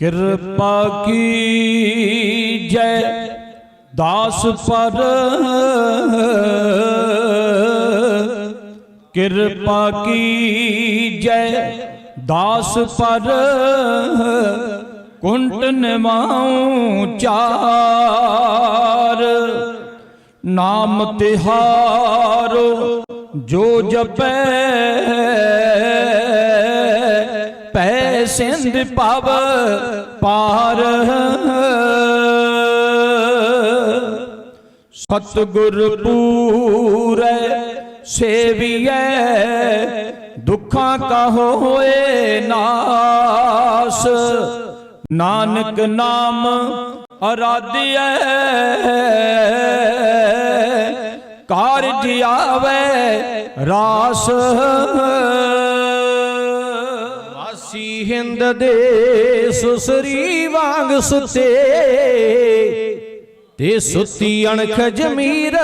ਕਿਰਪਾ ਕੀ ਜੈ? ਦਾਸ ਪਰ ਕਿਰਪਾ ਕੀ ਜੈ? ਦਾਸ ਪਰ ਕੁੰਟ ਨਿਵਾਉ ਚਾਰ। ਨਾਮ ਤਿਹਾਰੋ ਜੋ ਜਪੈ ਪੈ ਸਿੰਧ ਪਵ, ਪਾਰ ਸਤਿਗੁਰ ਪੂਰੈ ਸੇਵੀਐ, ਦੁੱਖਾਂ ਕਾ ਹੋਏ ਨਾਸ। ਨਾਨਕ ਨਾਮ ਅਰਾਧਿਐ, ਕਾਰਜ ਆਵੇ ਰਾਸ। ਹਿੰਦ ਦੇ ਸੁਸਰੀ ਵਾਂਗ ਸੁਤੇ ਤੇ ਸੁੱਤੀ ਅਣਖ ਜਮੀਰ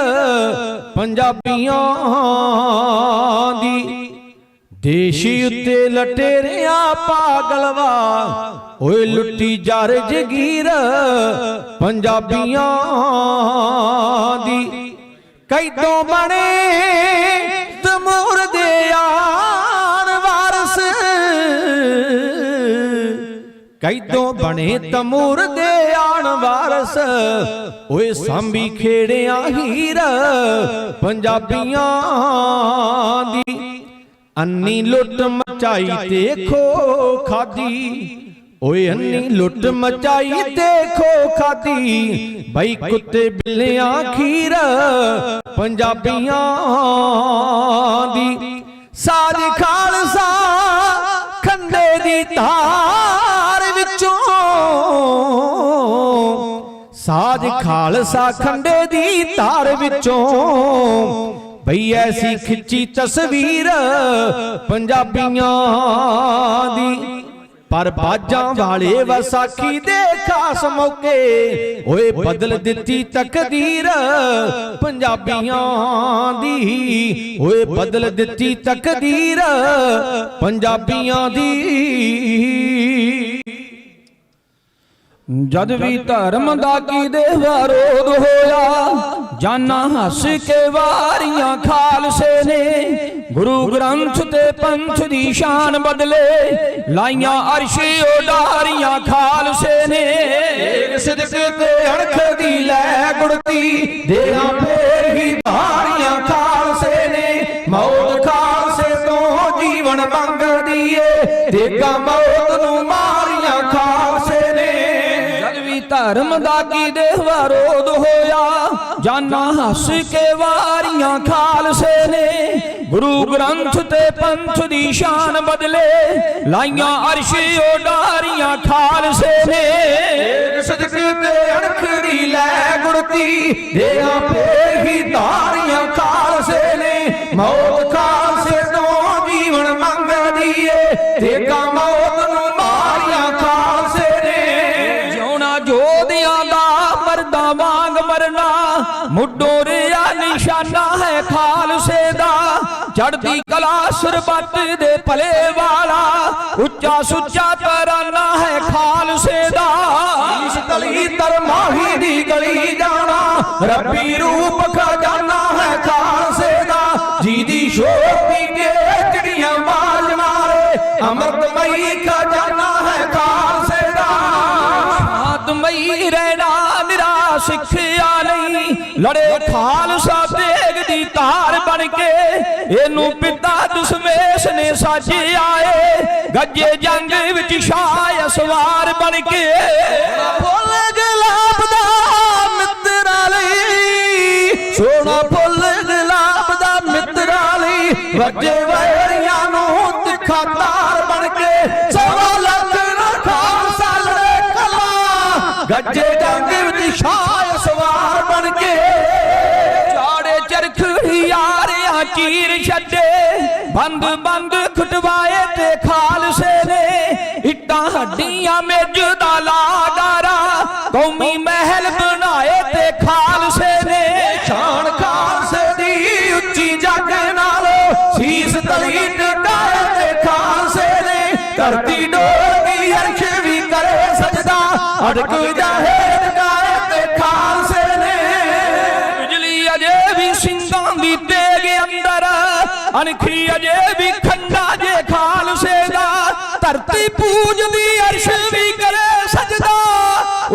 ਪੰਜਾਬੀਆਂ ਦੀ। ਦੇਸ਼ੀ ਉੱਤੇ ਲਟੇਰਿਆ ਪਾਗਲਵਾ, ਓਏ ਲੁੱਟੀ ਜਰ ਜਗੀਰ ਪੰਜਾਬੀਆਂ ਦੀ। ਕੈਦੋਂ ਬਣੇ ਕੈਦੋਂ ਬਣੇ ਤਮੂਰ ਦੇ ਆਣ ਵਾਰਸ? ਓਏ ਸਾਂਭੀ ਖੇੜਿਆਂ ਹੀਰ, ਪੰਜਾਬੀਆਂ ਦੀ ਅੰਨੀ ਲੁੱਟ ਮਚਾਈ ਤੇ ਖੋ ਖਾਦੀ। ਓਏ ਅੰਨੀ ਲੁੱਟ ਮਚਾਈ ਤੇ ਖੋ ਖਾਦੀ। ਬਈ ਕੁੱਤੇ ਬਿੱਲਿਆਂ ਖੀਰ, ਪੰਜਾਬੀਆਂ ਦੀ। ਸਾਜ ਖਾਲਸਾ ਖੰਡੇ ਦੀ ਧਾਰ ਖਾਲਸਾ ਖੰਡੇ ਦੀ ਧਾਰ ਵਿੱਚੋਂ ਬਈ ਐਸੀ ਖਿੱਚੀ ਤਸਵੀਰ ਪੰਜਾਬੀਆਂ ਦੀ। ਪਰ ਬਾਜਾਂ ਵਾਲੇ ਵਸਾਖੀ ਦੇ ਖਾਸ ਮੌਕੇ ਓਏ ਬਦਲ ਦਿੱਤੀ ਤਕਦੀਰ ਪੰਜਾਬੀਆਂ ਦੀ। ਓਏ ਬਦਲ ਦਿੱਤੀ ਤਕਦੀਰ ਪੰਜਾਬੀਆਂ ਦੀ। ਜਦ ਵੀ ਧਰਮ ਦਾ ਕੀ ਦੇ ਵਿਰੋਧ ਹੋਇਆ ਜਾਨਾ ਹੱਸ ਕੇ ਵਾਰੀਆਂ ਖਾਲਸੇ ਨੇ। ਗੁਰੂ ਗ੍ਰੰਥ ਤੇ ਪੰਥ ਦੀ ਸ਼ਾਨ ਬਦਲੇ ਲਾਈਆਂ ਅਰਸ਼ੇ ਉਡਾਰੀਆਂ ਖਾਲਸੇ ਨੇ। ਏਕ ਸਿਦਕ ਤੇ ਅਣਖ ਦੀ ਲੈ ਗੁੜਤੀ ਦੇਹਾਂ ਫੇਰ ਹੀ ਧਾਰੀਆਂ ਖਾਲਸੇ ਨੇ। ਮੌਤ ਖਾਲਸੇ ਤੋਂ ਜੀਵਨ ਮੰਗਦੀ ਏ। ਦੇਗਾ ਮੌਤ ਨੂੰ ਵੀ ਧਰਮ ਦਾ ਕੀ ਦੇ ਵਿਰੋਧ ਹੋਇਆ? ਜਾਨਾ ਹੱਸ ਕੇ ਵਾਰੀਆਂ ਖਾਲਸੇ ਨੇ। ਗੁਰੂ ਗ੍ਰੰਥ ਤੇ ਪੰਥ ਦੀ ਸ਼ਾਨ ਬਦਲੇ ਲਾਈਆਂ ਅਰਸ਼ ਉਡਾਰੀਆਂ ਖਾਲਸੇ ਨੇ। ਏਕ ਤੇ ਅਣਖ ਦੀ ਲੈ ਗੁੜਤੀ ਦੇਹਾਂ ਫੇਰ ਹੀ ਧਾਰੀਆਂ ਖਾਲਸੇ ਨੇ। ਮੌਤ ਖਾਲਸੇ ਮੁੱਢੋਂ ਨਿਸ਼ਾਨਾ ਹੈ ਖਾਲਸੇ ਦਾ। ਚੜਦੀ ਕਲਾ ਸਰਬੱਤ ਦੇ ਭਲੇ ਵਾਲਾ। ਉੱਚਾ ਸੁੱਚਾ ਤਰਾਨਾ ਹੈ ਖਾਲਸੇ ਦਾ। ਇਸ ਗਲੀ ਤਰਮਾਹੀ ਦੀ ਗਲੀ ਜਾਣਾ। ਰੱਬੀ ਰੂਪ ਖਜ਼ਾਨਾ ਹੈ ਖਾਲਸੇ ਦਾ। ਜਿਹਦੀ ਸ਼ੋਭੀ ਲੜੇ ਖਾਲਸਾ ਤੇਗ ਦੀ ਧਾਰ ਬਣ ਕੇ ਇਹਨੂੰ ਪਿਤਾ ਦਸ਼ਮੇਸ਼ ਨੇ ਸਾਜਿਆ ਏ। ਗੱਜੇ ਜੰਗ ਵਿੱਚ ਸ਼ਾਹ ਸਵਾਰ ਬਣ ਕੇ ਫੁੱਲ ਗੁਲਾਬ ਦਾ ਮਿੱਤਰਾਂ ਲਈ ਸੋਨਾ ਫੁੱਲ ਗੁਲਾਬ ਦਾ ਮਿੱਤਰਾਂ ਲਈ ਵੱਜੇ ਵੈਰੀਆਂ ਨੂੰ ਤਿੱਖਾ ਤਾਰ ਬਣ ਕੇ ਸਵਾ ਲੱਖ ਨਾ ਖਾਲਸਾ ਲੜੇ ਕਲਾ। ਗੱਜੇ ਜੰਗ ਵਿੱਚ ਸ਼ਾਹ ਬੰਦ ਬੰਦ ਖਟਵਾਏ ਤੇ ਖਾਲਸੇ ਨੇ। ਇੱਟਾਂ ਹੱਡੀਆਂ ਮੇਜ ਦਾ ਲਾਦਾਰਾ ਕੌਮੀ ਮਹਿਲ ਬਣਾਏ ਤੇ ਖਾਲਸੇ ਨੇ। ਸ਼ਾਨ ਖਾਲਸੇ ਦੀ ਉੱਚੀ ਜੱਗ ਨਾਲ ਸੀਸ ਤਲੀ ਟਿਕਾਏ ਤੇ ਖਾਲਸੇ ਨੇ। ਧਰਤੀ ਡੋਲਦੀ ਅਰਸ਼ ਵੀ ਕਰੇ ਸਜਦਾ ਅੜਕ ਜਾਹੇ ਗਾਏ ਤੇ ਖਾਲਸੇ ਨੇ। ਬਿਜਲੀ ਅਜੇ ਵੀ ਸਿੰਘਾਂ ਦੀ ਤੇਗ ਅੰਦਰ। ਅਣਖੀ ਅਜੇ ਵੀ ਖੰਡਾ ਜੇ ਖਾਲਸੇ ਦਾ ਧਰਤੀ ਪੂਜਦੀ ਅਰਸ਼ ਵੀ ਕਰੇ ਸਜਦਾ।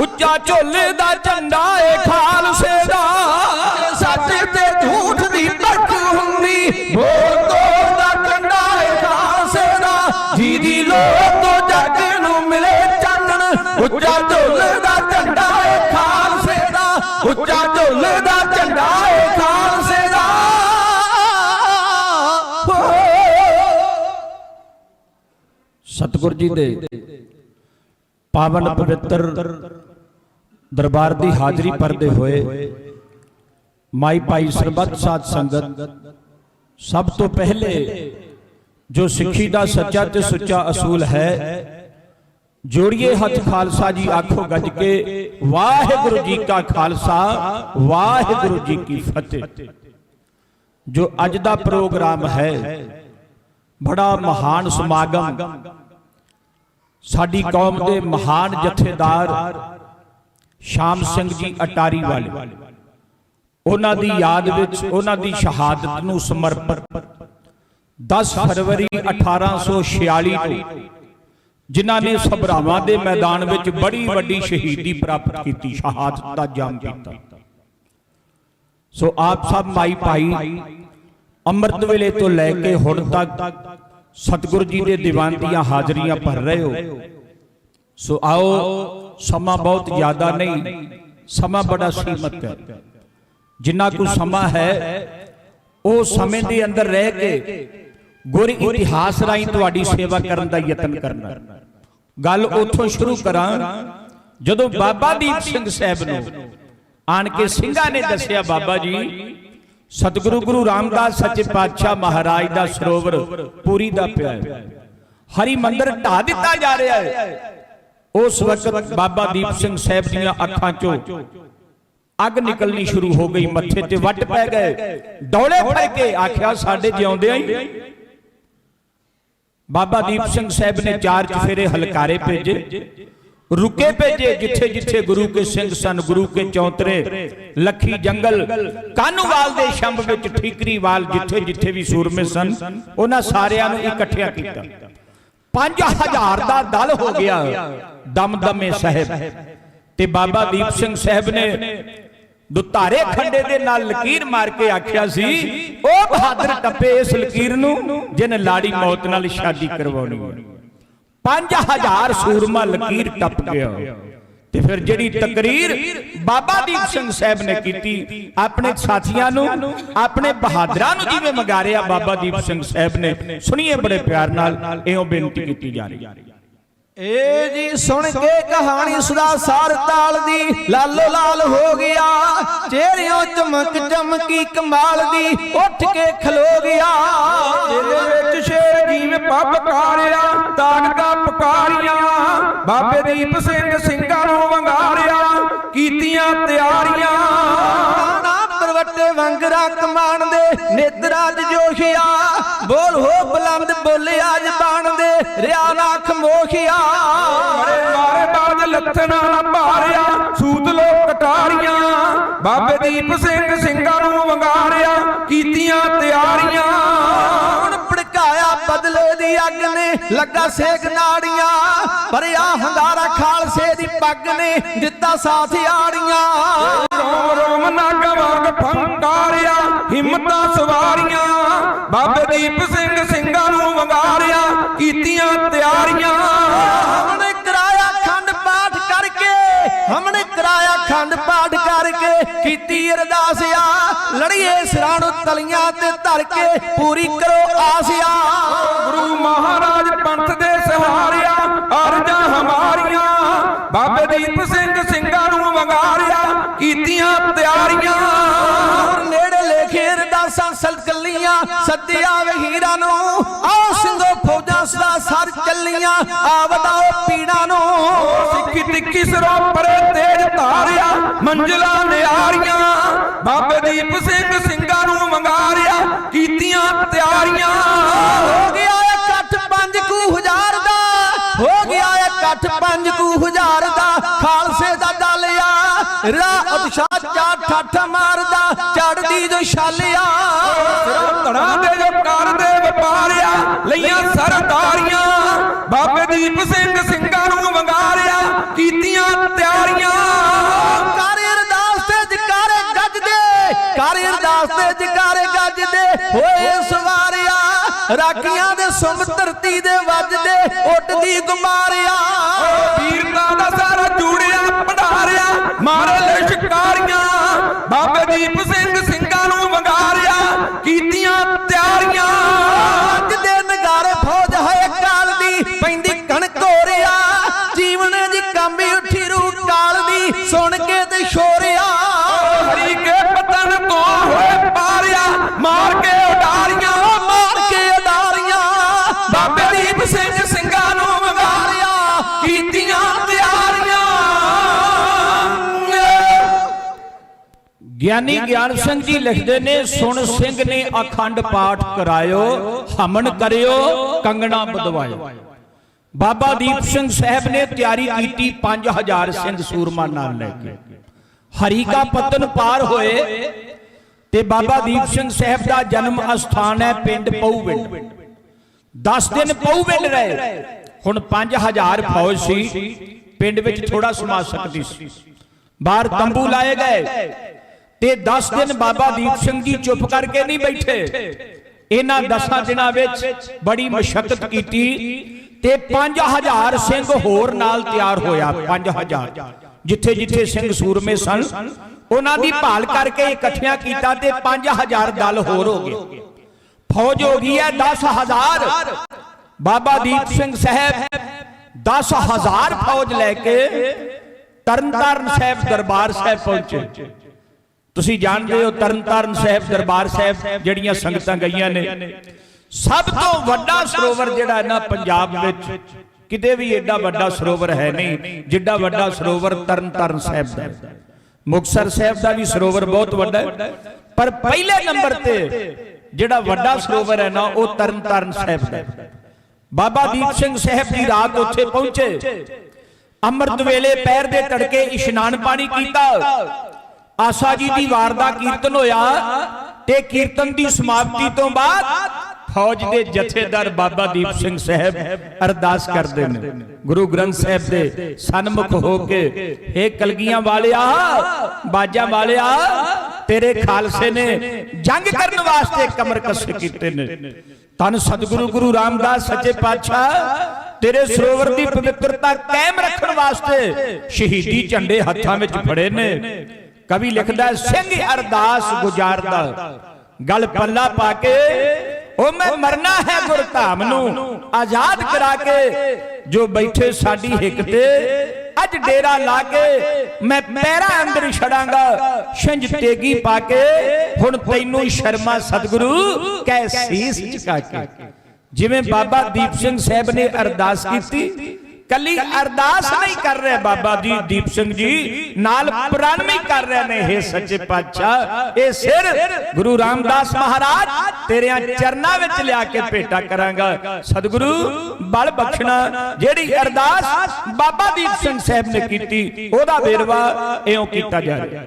ਉੱਚਾ ਝੋਲੇ ਦਾ ਝੰਡਾ ਏ ਖਾਲਸੇ ਦਾ ਸੱਚ ਤੇ ਝੂਠ ਦੀ ਪਰਖ ਹੁੰਦੀ ਬੋਲ ਤੋਂ ਦਾ ਕੰਡਾ ਏ ਖਾਲਸੇ ਦਾ ਜੀ ਦੀ ਲੋੜ ਤੋਂ ਜੱਗ ਨੂੰ ਮਿਲੇ ਚਾਨਣ, ਉੱਚਾ ਝੋਲੇ ਦਾ ਝੰਡਾ ਸਤਿਗੁਰ ਜੀ ਦੇ ਪਾਵਨ ਪਵਿੱਤਰ ਦਰਬਾਰ ਦੀ ਹਾਜ਼ਰੀ ਭਰਦੇ ਹੋਏ ਮਾਈ ਭਾਈ ਸਰਬੱਤ ਸਾਧ ਸੰਗਤ, ਸਭ ਤੋਂ ਪਹਿਲੇ ਜੋ ਸਿੱਖੀ ਦਾ ਸੱਚਾ ਤੇ ਸੁੱਚਾ ਅਸੂਲ ਹੈ, ਜੋੜੀਏ ਹੱਥ ਖਾਲਸਾ ਜੀ, ਆਖੋ ਗੱਜ ਕੇ, ਵਾਹਿਗੁਰੂ ਜੀ ਕਾ ਖਾਲਸਾ, ਵਾਹਿਗੁਰੂ ਜੀ ਕੀ ਫਤਿਹ। ਜੋ ਅੱਜ ਦਾ ਪ੍ਰੋਗਰਾਮ ਹੈ, ਬੜਾ ਮਹਾਨ ਸਮਾਗਮ ਸਾਡੀ ਕੌਮ ਦੇ ਮਹਾਨ ਜਥੇਦਾਰ ਸ਼ਾਮ ਸਿੰਘ ਜੀ ਅਟਾਰੀ ਵਾਲੇ। ਉਹਨਾਂ ਦੀ ਯਾਦ ਵਿੱਚ ਉਹਨਾਂ ਦੀ ਸ਼ਹਾਦਤ ਨੂੰ ਸਮਰਪਿਤ। 10 ਫਰਵਰੀ 1846 ਨੂੰ ਜਿਨ੍ਹਾਂ ਨੇ ਸਭਰਾਵਾਂ ਦੇ ਮੈਦਾਨ ਵਿੱਚ ਬੜੀ ਵੱਡੀ ਸ਼ਹੀਦੀ ਪ੍ਰਾਪਤ ਕੀਤੀ ਸ਼ਹਾਦਤ ਦਾ ਜੰਮ ਕੀਤਾ। ਸੋ ਆਪ ਸਭ ਮਾਈ ਭਾਈ ਅੰਮ੍ਰਿਤ ਵੇਲੇ ਤੋਂ ਲੈ ਕੇ ਹੁਣ ਤੱਕ ਸਤਿਗੁਰੂ ਜੀ ਦੇ ਦੀਵਾਨ ਦੀਆਂ ਹਾਜ਼ਰੀਆਂ ਭਰ ਰਹੇ ਹੋ। ਸੋ ਆਓ ਸਮਾਂ ਬਹੁਤ ਜ਼ਿਆਦਾ ਨਹੀਂ ਸਮਾਂ ਬੜਾ ਸੀਮਤ ਹੈ। ਜਿੰਨਾ ਕੁ ਸਮਾਂ ਹੈ ਉਹ ਸਮੇਂ ਦੇ ਅੰਦਰ ਰਹਿ ਕੇ ਗੁਰ ਇਤਿਹਾਸ ਰਾਹੀਂ ਤੁਹਾਡੀ ਸੇਵਾ ਕਰਨ ਦਾ ਯਤਨ ਕਰਨਾ। ਗੱਲ ਉੱਥੋਂ ਸ਼ੁਰੂ ਕਰਾਂ ਜਦੋਂ ਬਾਬਾ ਦੀਪ ਸਿੰਘ ਸਾਹਿਬ ਨੂੰ ਆਣ ਕੇ ਸਿੰਘਾਂ ਨੇ ਦੱਸਿਆ ਬਾਬਾ ਜੀ ਸਤਿਗੁਰੂ ਗੁਰੂ ਰਾਮਦਾਸ ਸੱਚੇ ਪਾਤਸ਼ਾਹ ਮਹਾਰਾਜ ਦਾ ਸਰੋਵਰ ਪੂਰੀ ਦਾ ਪਿਆ ਹੈ। ਹਰੀ ਮੰਦਰ ਢਾ ਦਿੱਤਾ ਜਾ ਰਿਹਾ ਹੈ। ਉਸ ਵਕਤ ਬਾਬਾ ਦੀਪ ਸਿੰਘ ਸਾਹਿਬ ਦੀਆਂ ਅੱਖਾਂ ਚੋਂ ਅੱਗ ਨਿਕਲਣੀ ਸ਼ੁਰੂ ਹੋ ਗਈ ਮੱਥੇ ਤੇ ਵੱਟ ਪੈ ਗਏ। ਡੌਲੇ ਫੜ ਕੇ ਆਖਿਆ ਸਾਡੇ ਜਿਉਂਦਿਆਂ ਹੀ। ਬਾਬਾ ਦੀਪ ਸਿੰਘ ਸਾਹਿਬ ਨੇ ਚਾਰ ਚਫੇਰੇ ਹਲਕਾਰੇ ਭੇਜੇ। ਰੁਕੇ ਭੇਜੇ ਜਿੱਥੇ ਜਿੱਥੇ ਗੁਰੂ ਕੇ ਸਿੰਘ ਸਨ, ਗੁਰੂ ਕੇ ਚੌਂਤਰੇ, ਲੱਖੀ ਜੰਗਲ ਕਾਨੂੰਵਾਲ ਦੇ ਸ਼ੰਭ ਵਿੱਚ ਠੀਕਰੀਵਾਲ ਜਿੱਥੇ ਜਿੱਥੇ ਵੀ ਸੂਰਮੇ ਸਨ, ਉਹਨਾਂ ਸਾਰਿਆਂ ਨੂੰ ਇਕੱਠਿਆ ਕੀਤਾ। 5000 ਦਾ ਦਲ ਹੋ ਗਿਆ ਦਮਦਮੇ ਸਾਹਿਬ ਤੇ ਬਾਬਾ ਦੀਪ ਸਿੰਘ ਸਾਹਿਬ ਨੇ ਦੁਤਾਰੇ ਖੰਡੇ ਦੇ ਨਾਲ ਲਕੀਰ ਮਾਰ ਕੇ ਆਖਿਆ ਸੀ, ਉਹ ਬਹਾਦਰ ਟੱਪੇ ਇਸ ਲਕੀਰ ਨੂੰ ਜਿਨ ਲਾੜੀ ਮੌਤ ਨਾਲ ਸ਼ਾਦੀ ਕਰਵਾਉਣੀ ਹੈ। 5000 ਸੂਰਮਾ ਲਕੀਰ ਟੱਪ ਗਿਆ। ਤੇ ਫਿਰ ਜਿਹੜੀ ਤਕਰੀਰ ਬਾਬਾ ਦੀਪ ਸਿੰਘ ਸਾਹਿਬ ਨੇ ਕੀਤੀ ਆਪਣੇ ਸਾਥੀਆਂ ਨੂੰ ਆਪਣੇ ਬਹਾਦਰਾਂ ਨੂੰ ਜਿਵੇਂ ਮਗਾਰਿਆ ਬਾਬਾ ਦੀਪ ਸਿੰਘ ਸਾਹਿਬ ਨੇ ਸੁਣੀਏ ਬੜੇ ਪਿਆਰ ਨਾਲ ਇਉਂ ਬੇਨਤੀ ਕੀਤੀ ਜਾ ਰਹੀ ਹੈ। ਏ ਜੀ ਸੁਣ ਕੇ ਕਹਾਣੀ ਸਦਾ ਸਾਰ ਤਾਲ ਦੀ। ਲਾਲੋ ਲਾਲ ਹੋ ਗਿਆ ਚਿਹਰਿਆਂ ਚਮਕ ਚਮਕੀ ਕਮਾਲ ਦੀ। ਉੱਠ ਕੇ ਖਲੋ ਗਿਆ। ਇਹਦੇ ਵਿੱਚ ਸ਼ੇਰ ਜਿਵੇਂ ਪੱਬ ਕਾਰਿਆ ਤਾਕਤਾਂ ਪੁਕਾਰੀਆਂ। ਬਾਬੇ ਦੀਪ ਸਿੰਘ ਸਿੰਘਾਂ ਨੂੰ ਵੰਗਾਰਿਆ, ਕੀਤੀਆਂ ਤਿਆਰੀਆਂ ਪਰਵੱਟੇ ਵੰਗਰਾ ਦੇ ਨੇਤਰਾਜ ਜੋਖਿਆ ਬੋਲ ਹੋ ਬੁਲੰਦ ਬੋਲਿਆ ਜ਼ਬਾਨ ਦੇ, ਰਿਆ ਨਾ ਖਮੋਖਿਆ ਮਰੇ, ਮਾਰੇ ਬਾਜ ਲੱਥਣਾ ਨਾ ਭਾਰਿਆ, ਸੂਤ ਲੋ ਕਟਾਰੀਆਂ। ਬਾਬੇ ਦੀਪ ਸਿੰਘ ਸਿੰਘਾਂ ਨੂੰ ਵੰਗਾਰਿਆ, ਕੀਤੀਆਂ ਤਿਆਰੀਆਂ। ਦੀ ਅੱਗ ਨੇ ਲੱਗਾ ਸੇਕ ਨਾੜੀਆਂ ਭਰਿਆ ਹੰਗਾਰਾ ਖਾਲਸੇ ਦੀ ਪੱਗ ਨੇ ਦਿੱਤਾ ਸਾਥ ਆੜੀਆਂ। ਰੋਮ ਰੋਮ ਨਾਗ ਵਾਂਗ ਫੰਕਾਰਿਆ ਹਿੰਮਤਾਂ ਸਵਾਰੀਆਂ, ਬਾਬੇ ਦੀਪ ਸਿੰਘ ਸਿੰਘਾਂ ਨੂੰ ਵੰਗਾਰਿਆ, ਕੀਤੀਆਂ ਤਿਆਰੀਆਂ। ਕੀਤੀ ਅਰਦਾਸ ਆ। ਲੜੀਏ ਸਿਰਾਂ ਨੂੰ ਤਲੀਆਂ ਤੇ ਧਰ ਕੇ ਪੂਰੀ ਕਰੋ ਆਸਿਆ ਗੁਰੂ ਮਹਾਰਾਜ ਪੰਥ ਦੇ ਸਹਾਰਿਆ ਅਰਜਾਂ ਹਮਾਰੀਆਂ। ਬਾਬੇ ਦੀਪ ਸਿੰਘ ਸਿੰਘਾਂ ਨੂੰ ਵੰਗਾਰਿਆ ਕੀਤੀਆਂ ਤਿਆਰੀਆਂ। ਨੇੜੇ ਲੇਖੇ ਅਰਦਾਸਾਂ ਸਲਕਲੀਆਂ ਸੱਦਿਆ ਵੇ ਹੀਰਾਂ ਨੂੰ। ਆਓ ਸਿੰਘੋ ਫੌਜਾਂ ਸਦਾ ਸਰ ਚੱਲੀਆਂ ਆ ਵਦਾਓ ਪੀੜਾਂ ਨੂੰ। ਸਿੱਖੀ ਟਿੱਕੀ ਸਰੋਂ ਪਰੇ ਤੇਜ ਧਾਰਿਆ ਮੰਜ਼ਲਾਂ ਨਿਆਰੀਆਂ ਬਾਬੇ ਦੀਪ ਸਿੰਘ ਸਿੰਘਾਂ ਨੂੰ ਵੰਗਾਰਿਆ ਕੀਤੀਆਂ ਤਿਆਰੀਆਂ। ਹੋ ਗਿਆ ਇਕੱਠ ਪੰਜ ਕੁ ਹਜ਼ਾਰ ਦਾ ਹੋ ਗਿਆ ਇਕੱਠ ਪੰਜ ਕੁ ਹਜ਼ਾਰ ਦਾ ਖਾਲਸੇ ਦਾ ਦਲਿਆ ਰਾਹ ਉਤਸ਼ਾਹ ਚਾ ਠੱਠ ਮਾਰਦਾ ਚੜਦੀ ਜੋ ਛਾਲਿਆ ਧੜਾ ਦੇ ਜੋ ਕਰ ਦੇ ਵਪਾਰਿਆ ਲਈਆਂ ਸਰਦਾਰੀਆਂ ਬਾਬੇ ਦੀਪ ਸਿੰਘ ਕਰ ਅਰਦਾਸ ਤੇ ਜਕਾਰੇ ਗੱਜਦੇ ਹੋਏ ਸਵਾਰਿਆ ਰਾਖੀਆਂ ਦੇ ਸੁਮ ਧਰਤੀ ਦੇ ਵੱਜਦੇ ਉੱਡਦੀ ਗੁਮਾਰਿਆ ਵੀਰਤਾ ਦਾ ਸਾਰਾ ਜੂੜਿਆ ਭੰਡਾਰਿਆ। ਮਾਰੇ ਲੈ ਸ਼ਿਕਾਰੀਆਂ। ਬਾਬੇ ਦੀਪ ਸਿੰਘ ਗਿਆਨੀ ਗਿਆਨ ਸਿੰਘ ਜੀ ਲਿਖਦੇ ਨੇ ਸੁਣ ਸਿੰਘ ਨੇ ਅਖੰਡ ਪਾਠ ਕਰਾਇਓ ਹਮਨ ਕਰਿਓ ਕੰਗਣਾ ਬਦਵਾਇਓ ਬਾਬਾ ਦੀਪ ਸਿੰਘ ਸਾਹਿਬ ਨੇ ਤਿਆਰੀ ਕੀਤੀ 5000 ਸਿੰਘ ਸੂਰਮਾ ਨਾਲ ਲੈ ਕੇ। ਹਰੀ ਕਾ ਪਤਨ ਪਾਰ ਹੋਏ ਤੇ ਬਾਬਾ ਦੀਪ ਸਿੰਘ ਸਾਹਿਬ ਦਾ ਜਨਮ ਅਸਥਾਨ ਹੈ ਪਿੰਡ ਪਊਵਿੰਡ। 10 ਦਿਨ ਪਊਵਿੰਡ ਰਹੇ। ਹੁਣ 5000 ਫੌਜ ਸੀ ਪਿੰਡ ਵਿੱਚ ਥੋੜਾ ਸਮਾ ਸਕਦੀ ਸੀ। ਬਾਹਰ ਤੰਬੂ ਲਾਏ ਗਏ। ਤੇ 10 ਦਿਨ ਬਾਬਾ ਦੀਪ ਸਿੰਘ ਜੀ ਚੁੱਪ ਕਰਕੇ ਨਹੀਂ ਬੈਠੇ। ਇਹਨਾਂ 10 ਦਿਨਾਂ ਵਿੱਚ ਬੜੀ ਮਸ਼ਕਤ ਕੀਤੀ ਤੇ 5000 ਸਿੰਘ ਹੋਰ ਨਾਲ ਤਿਆਰ ਹੋਇਆ 5000 ਜਿੱਥੇ ਜਿੱਥੇ ਸਿੰਘ ਸੂਰਮੇ ਸਨ ਉਹਨਾਂ ਦੀ ਭਾਲ ਕਰਕੇ ਇਕੱਠਿਆਂ ਕੀਤਾ ਤੇ 5000 ਦਲ ਹੋਰ ਹੋ ਗਏ। ਫੌਜ ਹੋ ਗਈ ਹੈ 10000 ਬਾਬਾ ਦੀਪ ਸਿੰਘ ਸਾਹਿਬ 10000 ਫੌਜ ਲੈ ਕੇ ਤਰਨਤਾਰਨ ਸਾਹਿਬ ਦਰਬਾਰ ਸਾਹਿਬ ਪਹੁੰਚੇ। ਤੁਸੀਂ ਜਾਣਦੇ ਹੋ ਤਰਨਤਾਰਨ ਸਾਹਿਬ, ਦਰਬਾਰ ਸਾਹਿਬ, ਜਿਹੜੀਆਂ ਸੰਗਤਾਂ ਗਈਆਂ ਨੇ। ਸਭ ਤੋਂ ਵੱਡਾ ਸਰੋਵਰ ਜਿਹੜਾ ਹੈ ਨਾ ਪੰਜਾਬ ਵਿੱਚ, ਕਿਤੇ ਵੀ ਏਡਾ ਵੱਡਾ ਸਰੋਵਰ ਹੈ ਨਹੀਂ, ਜਿੱਡਾ ਵੱਡਾ ਸਰੋਵਰ ਤਰਨਤਾਰਨ ਸਾਹਿਬ ਦਾ ਹੈ। ਮੁਕਤਸਰ ਸਾਹਿਬ ਦਾ ਵੀ ਸਰੋਵਰ ਬਹੁਤ ਵੱਡਾ ਹੈ, ਪਰ ਪਹਿਲੇ ਨੰਬਰ ਤੇ ਜਿਹੜਾ ਵੱਡਾ ਸਰੋਵਰ ਹੈ ਨਾ, ਉਹ ਤਰਨਤਾਰਨ ਸਾਹਿਬ ਦਾ ਬਾਬਾ ਦੀਪ ਸਿੰਘ ਸਾਹਿਬ ਦੀ ਰਾਤ ਉੱਥੇ ਪਹੁੰਚੇ। ਅੰਮ੍ਰਿਤ ਵੇਲੇ ਪੈਰ ਦੇ ਤੜਕੇ ਇਸ਼ਨਾਨ ਪਾਣੀ ਕੀਤਾ। ਆਸਾ ਜੀ ਦੀ ਵਾਰ ਦਾ ਕੀਰਤਨ ਹੋਇਆ ਤੇ ਕੀਰਤਨ ਦੀ ਸਮਾਪਤੀ ਤੋਂ ਬਾਅਦ ਫੌਜ ਦੇ ਜਥੇਦਾਰ ਬਾਬਾ ਦੀਪ ਸਿੰਘ ਸਾਹਿਬ ਅਰਦਾਸ ਕਰਦੇ ਨੇ। ਗੁਰੂ ਗ੍ਰੰਥ ਸਾਹਿਬ ਦੇ ਸਨਮੁਖ ਹੋ ਕੇ ਏ ਕਲਗੀਆਂ ਵਾਲਿਆ, ਬਾਜਾਂ ਵਾਲਿਆ, ਤੇਰੇ ਖਾਲਸੇ ਨੇ ਜੰਗ ਕਰਨ ਵਾਸਤੇ ਕਮਰ ਕੱਸੇ ਕੀਤੇ ਨੇ। ਤਨ ਸਤਿਗੁਰੂ ਗੁਰੂ ਰਾਮਦਾਸ ਸੱਚੇ ਪਾਤਸ਼ਾਹ, ਤੇਰੇ ਸਰੋਵਰ ਦੀ ਪਵਿੱਤਰਤਾ ਕਾਇਮ ਰੱਖਣ ਵਾਸਤੇ ਸ਼ਹੀਦੀ ਝੰਡੇ ਹੱਥਾਂ ਵਿੱਚ ਫੜੇ ਨੇ। ਕਵੀ ਲਿਖਦਾ ਸਿੰਘ ਅਰਦਾਸ ਗੁਜ਼ਾਰਦਾ। ਗਲ ਪੱਲਾ ਪਾ ਕੇ, ਉਹ ਮੈਂ ਮਰਨਾ ਹੈ ਗੁਰਧਾਮ ਨੂੰ, ਆਜ਼ਾਦ ਕਰਾ ਕੇ, ਜੋ ਬੈਠੇ ਸਾਡੀ ਹਿੱਕ ਤੇ, ਅੱਜ ਡੇਰਾ ਲਾ ਕੇ, ਮੈਂ ਪੈਰਾਂ ਅੰਦਰ ਛੜਾਂਗਾ। ਛੰਝ ਤੇਗੀ ਪਾ ਕੇ, ਹੁਣ ਤੈਨੂੰ ਸ਼ਰਮਾ ਸਤਿਗੁਰੂ, ਕਹਿ ਸੀਸ ਝੁਕਾ ਕੇ। ਜਿਵੇਂ ਬਾਬਾ ਦੀਪ ਸਿੰਘ ਸਾਹਿਬ ਨੇ ਅਰਦਾਸ ਕੀਤੀ ਕੱਲੀ ਅਰਦਾਸ ਨਹੀਂ ਕਰ ਰਹੇ ਬਾਬਾ ਜੀ ਦੀਪ ਸਿੰਘ ਜੀ। ਨਾਲ ਪ੍ਰਣ ਵੀ ਕਰ ਰਹੇ ਨੇ हे ਸੱਚੇ ਪਾਤਸ਼ਾਹ। ਇਹ ਸਿਰ ਗੁਰੂ ਰਾਮਦਾਸ ਮਹਾਰਾਜ ਤੇਰਿਆਂ ਚਰਨਾਂ ਵਿੱਚ ਲਿਆ ਕੇ ਭੇਟਾ ਕਰਾਂਗਾ। ਸਤਿਗੁਰੂ ਬਲ ਬਖਸ਼ਣਾ। ਜਿਹੜੀ ਅਰਦਾਸ ਬਾਬਾ ਦੀਪ ਸਿੰਘ ਸਾਹਿਬ ਨੇ ਕੀਤੀ ਉਹਦਾ ਵੇਰਵਾ ਇਉਂ ਕੀਤਾ ਜਾ ਰਿਹਾ।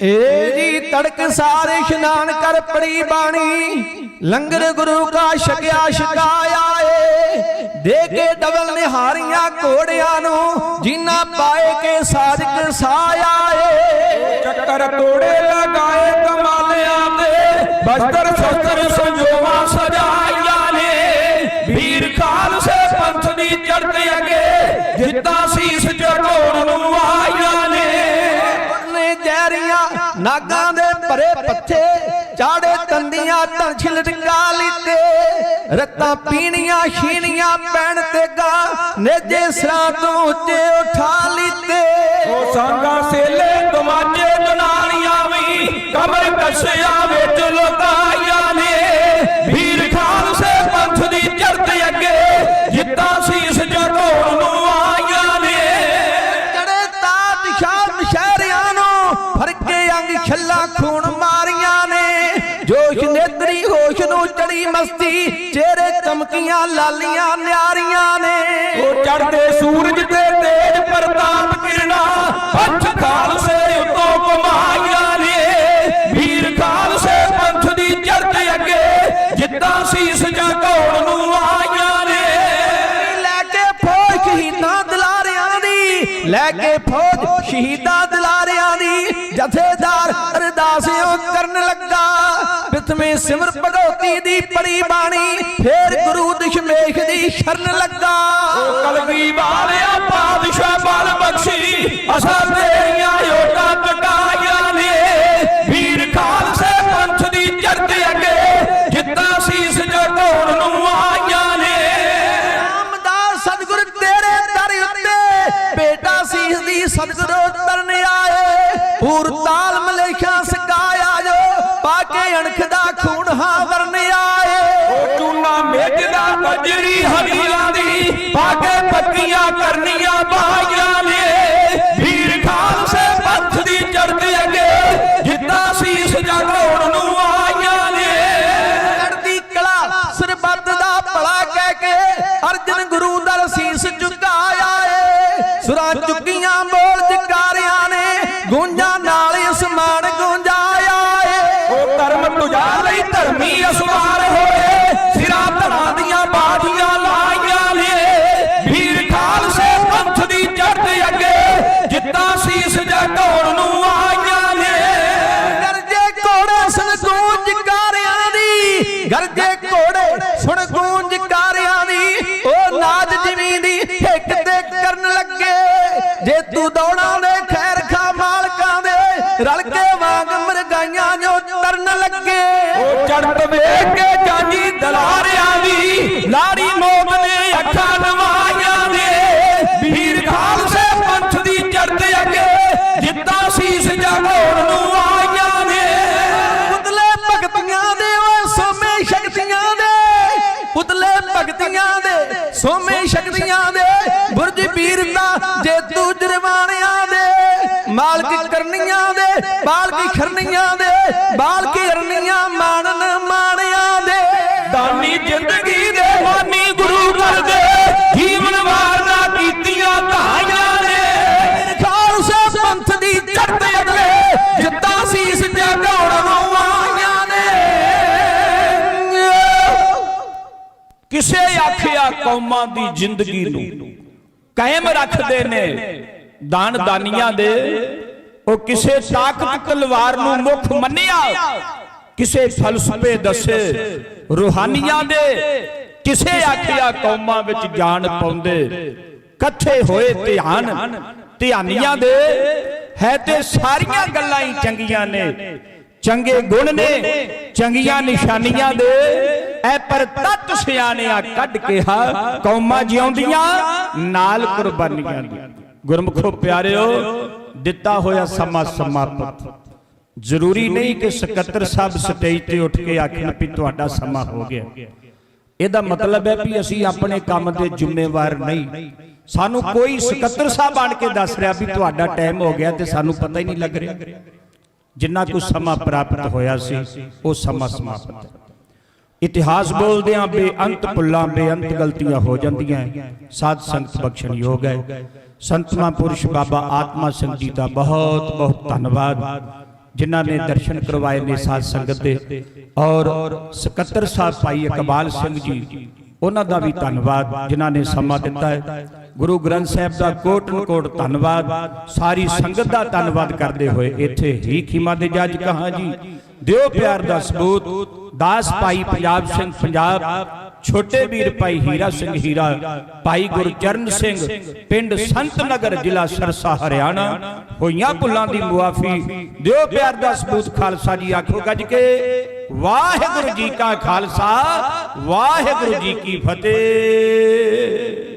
ਏ ਜੀ ਤੜਕ ਸਾਰੇ ਇਸ਼ਨਾਨ ਕਰ ਪੜੀ ਬਾਣੀ। ਲੰਗਰ ਗੁਰੂ ਕਾ ਛਕਿਆ ਛਕਾਇਆ ਏ। ਦੇ ਕੇ ਡਬਲ ਨਿਹਾਰੀਆਂ ਘੋੜਿਆਂ ਨੂੰ, ਜਿਨ੍ਹਾਂ ਪਾਏ ਕੇ ਸਾਜਕ ਸਾਇਆ ਏ। ਚੱਕਰ ਤੋੜੇ ਲਗਾਏ ਕਮਾਲਿਆਂ ਦੇ ਬਸਤਰ ਸ਼ਸਤਰ ਸੰਜੋਵਾ ਸਜਾਈਆਂ ਨੇ। ਵੀਰ ਖਾਲਸੇ ਪੰਥ ਦੀ ਚੜ੍ਹਦੇ ਅਗੇ, ਜਿੱਤਾ ਨਾਗਾਂ ਦੇ ਭਰੇ ਪੱਥੇ ਚਾੜੇ ਤੰਦੀਆਂ ਧਨ ਛਿਲਟਕਾ ਲਿੱਤੇ ਰਤਾਂ ਪੀਣੀਆਂ ਛੀਣੀਆਂ ਪੈਣ ਤੇ ਗਾ, ਨੇਜੇ ਸਰਾਂ ਤੋਂ ਉੱਚੇ ਉਠਾ ਲਿੱਤੇ ਉਹ ਸਾਂਗਾ ਸੇਲੇ ਦਵਾਜੇ ਦਨਾਲੀਆਂ ਵੀ ਕਮਰ ਕਸਿਆ ਪੱਕੀਆਂ ਲਾਲੀਆਂ ਨਿਆਰੀਆਂ ਨੇ। ਉਹ ਚੜਦੇ ਸੂਰਜ ਤੇ ਤੇਜ ਪ੍ਰਤਾਪ ਕਿਰਨਾ ਪੰਥ ਖਾਲਸੇ ਉਤੋਂ ਕਮਾਈਆਂ ਨੇ। ਵੀਰ ਖਾਲਸੇ ਪੰਥ ਦੀ ਚੜ੍ਹਤ ਅੱਗੇ ਜਿੱਦਾਂ ਸੀਸ ਜਾਂ ਘੋੜ ਨੂੰ ਆਈਆਂ ਨੇ। ਲੈ ਕੇ ਫੌਜ ਸ਼ਹੀਦਾਂ ਦਲਾਰਿਆਂ ਦੀ ਲੈ ਕੇ ਫੌਜ ਸ਼ਹੀਦਾਂ ਦਲਾਰਿਆਂ ਦੀ ਜਥੇਦਾਰ ਅਰਦਾਸਿਓ ਕਰਨ ਲੱਗਾ। ਪ੍ਰਥਮੇ ਸਿਮਰ ਭਗਉਤੀ ਦੀ ਪੜੀ ਬਾਣੀ ਫੇਰ ਗੁਰੂ ਦਸ਼ਮੇਸ਼ ਦੀ ਸ਼ਰਨ ਲੱਗਾ। ਕਲਗੀ ਵਾਲਿਆ ਪਾਦਸ਼ਾਹ ਬਲ ਬਖਸ਼ੀ ਅਸਾਂ ਤੇਰੀਆਂ ਓਟਾਂ ਟਕਾਈਆਂ ਨੇ। ਵੀਰ ਖਾਲਸੇ ਪੰਥ ਦੀ ਚਰਤ ਅੱਗੇ ਜਿੱਦਾਂ ਸੀਸ ਜਗਾਉਣ ਨੂੰ ਆਈਆਂ ਨੇ। ਰਾਮਦਾਸ ਸਤਿਗੁਰ ਤੇਰੇ ਦਰ ਉੱਤੇ ਬੇਟਾ ਸੀਸ ਦੀ ਸਤਿਗੁਰ ਤਰਨ ਆਏ। ਪੂਰ ਤਾਲ ਮਲੇਖਾਂ ਮੇਜਦਾ ਬੱਜਰੀ ਹਰੀਆਂ ਦੀ ਪਾ ਪੱਕੀਆਂ ਕਰਨੀਆਂ ਬਾਈਆਂ ਨੇ, ਵੀਰ ਖਾਲਸੇ ਪੰਥ ਦੀ ਚਰਤ ਅੱਗੇ ਜਿੱਦਾਂ ਸੀਸ ਜਗਾਉਣ ਨੂੰ ਆਈਆਂ ਨੇ। ਚੜ੍ਹਦੀ ਕਲਾ, ਸਰਬੱਤ ਦਾ ਭਲਾ ਕਹਿ ਕੇ ਅਰਜਨ ਗੁਰੂ ਦਰ ਸੀਸ ਝੁਕਾਇਆ ਏ। ਸੁਰਾਂ ਚੁੱਕੀਆਂ ਉਹ ਵੇਖ ਕੇ ਜਾਂਜੀ ਦਲਾਰਿਆਂ ਦੀ। ਲਾੜੀ ਮੋਗ ਨੇ ਅੱਖਾਂ ਨਵਾਈਆਂ ਨੇ। ਵੀਰ ਖਾਲਸੇ ਪੰਥ ਦੀ ਚੜ੍ਹਤ ਅੱਗੇ ਜਿੱਦਾਂ ਸੀਸ ਜਗਾਉਣ ਨੂੰ ਆਈਆਂ ਨੇ। ਪੁਤਲੇ ਭਗਤੀਆਂ ਦੇ ਓ ਸੋਮੇ ਸ਼ਕਤੀਆਂ ਦੇ। ਪੁਤਲੇ ਭਗਤੀਆਂ ਦੇ, ਸੋਮੇ ਸ਼ਕਤੀਆਂ ਦੇ। ਬੁਰਜ ਪੀਰ ਦਾ ਜੇਤੂ ਜਰਵਾਣਿਆਂ ਦੇ। ਮਾਲਕ ਕਰਨੀਆਂ ਦੇ ਬਾਲਕੀ ਖਰਨੀਆਂ ਦੇ ਬਾਲਕੀ ਅਰਨੀਆਂ ਮਾਣਨ ਮਾਣਿਆਂ ਦੇ। ਦਾਨੀ ਜ਼ਿੰਦਗੀ ਦੇ ਮਾਨੀ ਗੁਰੂ ਘਰ ਦੇ ਜੀਵਨ ਵਾਰਨਾ ਕੀਤੀਆਂ ਧਾਈਆਂ ਨੇ। ਖਾਲਸਾ ਪੰਥ ਦੀ ਚੜ੍ਹਤ ਅੱਗੇ ਜਿੱਦਾਂ ਸੀਸ ਜਗਾਉਣ ਆਈਆਂ ਨੇ। ਕਿਸੇ ਆਖਿਆ ਕੌਮਾਂ ਦੀ ਜ਼ਿੰਦਗੀ ਨੂੰ ਕਾਇਮ ਰੱਖਦੇ ਨੇ ਦਾਨ ਦਾਨੀਆਂ ਦੇ। ਉਹ ਕਿਸੇ ਤਾਕਤ ਤਲਵਾਰ ਨੂੰ ਮੁੱਖ ਮੰਨਿਆ। ਕਿਸੇ ਫਲਸਫੇ ਦੱਸੇ। ਰੂਹਾਨੀਆਂ ਦੇ। ਕਿਸੇ ਆਖਿਆ ਕੌਮਾਂ ਵਿੱਚ ਜਾਣ ਪਾਉਂਦੇ। ਇਕੱਠੇ ਹੋਏ ਧਿਆਨ। ਧਿਆਨੀਆਂ ਦੇ। ਹੈ ਤੇ ਸਾਰੀਆਂ ਗੱਲਾਂ ਹੀ ਚੰਗੀਆਂ ਨੇ। ਚੰਗੇ ਗੁਣ ਨੇ। ਚੰਗੀਆਂ ਨਿਸ਼ਾਨੀਆਂ ਦੇ। ਐ ਪਰ ਤਤ ਸਿਆਣਿਆ ਕੱਢ ਕੇ ਹਾ ਕੌਮਾਂ ਜਿਉਂਦੀਆਂ ਨਾਲ ਕੁਰਬਾਨੀਆਂ ਦੀ ਗੁਰਮੁਖੋ ਪਿਆਰਿਓ ਦਿੱਤਾ ਹੋਇਆ ਸਮਾਂ ਸਮਾਪਤ। ਜ਼ਰੂਰੀ ਨਹੀਂ ਕਿ ਸਕੱਤਰ ਸਾਹਿਬ ਸਟੇਜ ਤੇ ਉੱਠ ਕੇ ਆਖਣ ਵੀ ਤੁਹਾਡਾ ਸਮਾਂ ਹੋ ਗਿਆ। ਇਹਦਾ ਮਤਲਬ ਹੈ ਵੀ ਅਸੀਂ ਆਪਣੇ ਕੰਮ ਦੇ ਜ਼ਿੰਮੇਵਾਰ ਨਹੀਂ। ਸਾਨੂੰ ਕੋਈ ਸਕੱਤਰ ਸਾਹਿਬ ਆਣ ਕੇ ਦੱਸ ਰਿਹਾ ਵੀ ਤੁਹਾਡਾ ਟਾਈਮ ਹੋ ਗਿਆ ਤੇ ਸਾਨੂੰ ਪਤਾ ਹੀ ਨਹੀਂ ਲੱਗ ਰਿਹਾ। ਜਿੰਨਾ ਕੁ ਸਮਾਂ ਪ੍ਰਾਪਤ ਹੋਇਆ ਸੀ, ਉਹ ਸਮਾਂ ਸਮਾਪਤ। ਹੈ ਇਤਿਹਾਸ ਬੋਲਦਿਆਂ ਬੇਅੰਤ ਭੁੱਲਾਂ ਬੇਅੰਤ ਗਲਤੀਆਂ ਹੋ ਜਾਂਦੀਆਂ। ਸਾਧ ਸੰਗਤ ਬਖਸ਼ਣਯੋਗ ਹੈ। ਸੰਤ ਮਹਾਂਪੁਰਸ਼ ਬਾਬਾ ਆਤਮਾ ਸਿੰਘ ਜੀ ਦਾ ਬਹੁਤ ਬਹੁਤ ਧੰਨਵਾਦ, ਜਿਨ੍ਹਾਂ ਨੇ ਦਰਸ਼ਨ ਕਰਵਾਏ ਨੇ ਸਾਧ ਸੰਗਤ ਦੇ। ਔਰ ਸਕੱਤਰ ਸਾਹਿਬ ਭਾਈ ਇਕਬਾਲ ਸਿੰਘ ਜੀ, ਉਹਨਾਂ ਦਾ ਵੀ ਧੰਨਵਾਦ, ਜਿਨ੍ਹਾਂ ਨੇ ਸਮਾਂ ਦਿੱਤਾ ਹੈ। ਗੁਰੂ ਗ੍ਰੰਥ ਸਾਹਿਬ ਦਾ ਕੋਟਨ ਕੋਟ ਧੰਨਵਾਦ। ਸਾਰੀ ਸੰਗਤ ਦਾ ਧੰਨਵਾਦ ਕਰਦੇ ਹੋਏ ਇੱਥੇ ਹੀ ਖੀਮਾ ਦੇ ਜੱਜ ਕਹਾਂ ਜੀ। ਦਿਓ ਪਿਆਰ ਦਾ ਸਬੂਤ, ਦਾਸ ਭਾਈ ਪੰਜਾਬ ਸਿੰਘ ਪੰਜਾਬ। ਛੋਟੇ ਵੀਰ ਭਾਈ ਹੀਰਾ ਸਿੰਘ ਹੀਰਾ, ਭਾਈ ਗੁਰਚਰਨ ਸਿੰਘ, ਪਿੰਡ ਸੰਤ ਨਗਰ ਜ਼ਿਲ੍ਹਾ ਸਰਸਾ, ਹਰਿਆਣਾ, ਹੋਈਆਂ ਭੁੱਲਾਂ ਦੀ ਮੁਆਫੀ ਦਿਓ ਪਿਆਰ ਦਾ ਸਬੂਤ ਖਾਲਸਾ ਜੀ ਆਖੋ ਗੱਜ ਕੇ। ਵਾਹਿਗੁਰੂ ਜੀ ਕਾ ਖਾਲਸਾ, ਵਾਹਿਗੁਰੂ ਜੀ ਕੀ ਫਤਿਹ।